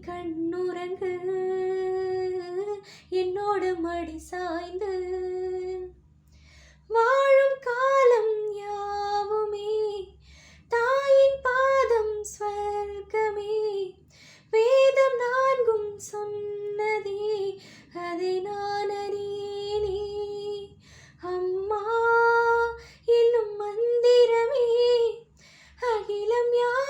கண்ணுறங்கு. என்னோடு மடி சாய்ந்து. வாழும் காலம் யாவுமே? தாயின் பாதம் ஸ்வர்க்கமே வேதம் நான்கும் சொன்னதே அதை நான் அறியேனே. அம்மா என்னும் மந்திரமே. அகிலம் யார்